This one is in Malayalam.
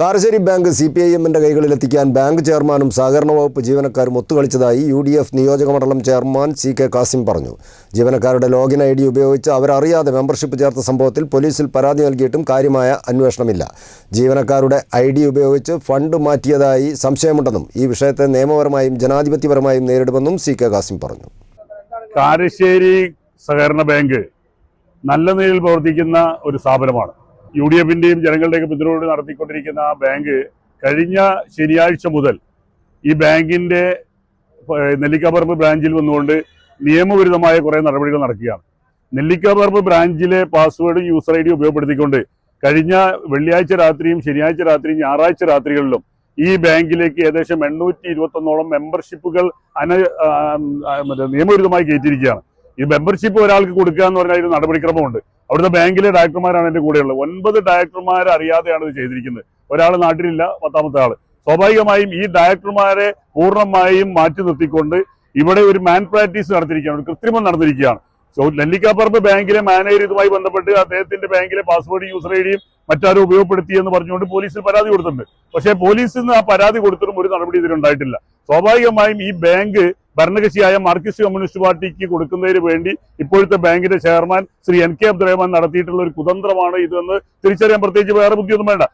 Karassery bank C P I എമ്മിന്റെ കൈകളിലെത്തിക്കാൻ ബാങ്ക് ചെയർമാനും സഹകരണ വകുപ്പ് ജീവനക്കാരും ഒത്തുകളിച്ചതായി യു ഡി എഫ് നിയോജകമണ്ഡലം ചെയർമാൻ സി കെ കാസിം പറഞ്ഞു. ജീവനക്കാരുടെ ലോഗിൻ ഐ ഡി ഉപയോഗിച്ച് അവരറിയാതെ മെമ്പർഷിപ്പ് ചേർത്ത സംഭവത്തിൽ പോലീസിൽ പരാതി നൽകിയിട്ടും കാര്യമായ അന്വേഷണമില്ല. ജീവനക്കാരുടെ ഐ ഡി ഉപയോഗിച്ച് ഫണ്ട് മാറ്റിയതായി സംശയമുണ്ടെന്നും ഈ വിഷയത്തെ നിയമപരമായും ജനാധിപത്യപരമായും നേരിടുമെന്നും സി കെ കാസിം പറഞ്ഞു. കാരശ്ശേരി സഹകരണ ബാങ്ക് നല്ല നിലയിൽ പ്രവർത്തിക്കുന്ന ഒരു സ്ഥാപനമാണ്. യു ഡി എഫിന്റെയും ജനങ്ങളുടെയൊക്കെ പിന്തുണയോട് നടത്തിക്കൊണ്ടിരിക്കുന്ന ആ ബാങ്ക് കഴിഞ്ഞ ശനിയാഴ്ച മുതൽ ഈ ബാങ്കിന്റെ നെല്ലിക്കാപ്പറമ്പ് ബ്രാഞ്ചിൽ വന്നുകൊണ്ട് നിയമവിരുദ്ധമായ കുറേ നടപടികൾ നടക്കുകയാണ്. നെല്ലിക്കാപ്പറമ്പ് ബ്രാഞ്ചിലെ പാസ്വേഡും യൂസർ ഐ ഡി ഉപയോഗപ്പെടുത്തിക്കൊണ്ട് കഴിഞ്ഞ വെള്ളിയാഴ്ച രാത്രിയും ശനിയാഴ്ച രാത്രിയും ഞായറാഴ്ച രാത്രികളിലും ഈ ബാങ്കിലേക്ക് ഏകദേശം എണ്ണൂറ്റി ഇരുപത്തൊന്നോളം മെമ്പർഷിപ്പുകൾ അന നിയമവിരുദ്ധമായി കയറ്റിയിരിക്കുകയാണ്. ഈ മെമ്പർഷിപ്പ് ഒരാൾക്ക് കൊടുക്കുക എന്ന് പറഞ്ഞാൽ ഒരു നടപടിക്രമമുണ്ട്. അവിടുത്തെ ബാങ്കിലെ ഡയറക്ടർമാരാണ് എന്റെ കൂടെയുള്ളത് ഒൻപത് ഡയറക്ടർമാരെ അറിയാതെയാണ് ഇത് ചെയ്തിരിക്കുന്നത്. ഒരാൾ നാട്ടിലില്ല പത്താമത്തെ ആൾ. സ്വാഭാവികമായും ഈ ഡയറക്ടർമാരെ പൂർണമായും മാറ്റി നിർത്തിക്കൊണ്ട് ഇവിടെ ഒരു മാൻ പ്രാക്ടീസ് നടത്തിയിരിക്കുകയാണ് ഒരു കൃത്രിമം നടന്നിരിക്കുകയാണ്. സോ നെല്ലിക്കാപ്പറമ്പ് ബാങ്കിലെ മാനേജർ ഇതുമായി ബന്ധപ്പെട്ട് അദ്ദേഹത്തിന്റെ ബാങ്കിലെ പാസ്വേഡ് യൂസർ ഐ ഡിയും മറ്റാരും ഉപയോഗപ്പെടുത്തി എന്ന് പറഞ്ഞുകൊണ്ട് പോലീസിൽ പരാതി കൊടുത്തിട്ടുണ്ട്. പക്ഷേ പോലീസിൽ നിന്ന് ആ പരാതി കൊടുത്തിട്ടും ഒരു നടപടി ഇതിലുണ്ടായിട്ടില്ല. സ്വാഭാവികമായും ഈ ബാങ്ക് ഭരണകക്ഷിയായ മാർക്സിസ്റ്റ് കമ്മ്യൂണിസ്റ്റ് പാർട്ടിക്ക് കൊടുക്കുന്നതിന് വേണ്ടി ഇപ്പോഴത്തെ ബാങ്കിന്റെ chairman Shri N K Abdurahman നടത്തിയിട്ടുള്ള ഒരു കുതന്ത്രമാണ് ഇതെന്ന് തിരിച്ചറിയാൻ പ്രത്യേകിച്ച് വേറെ ബുദ്ധിയൊന്നും വേണ്ട.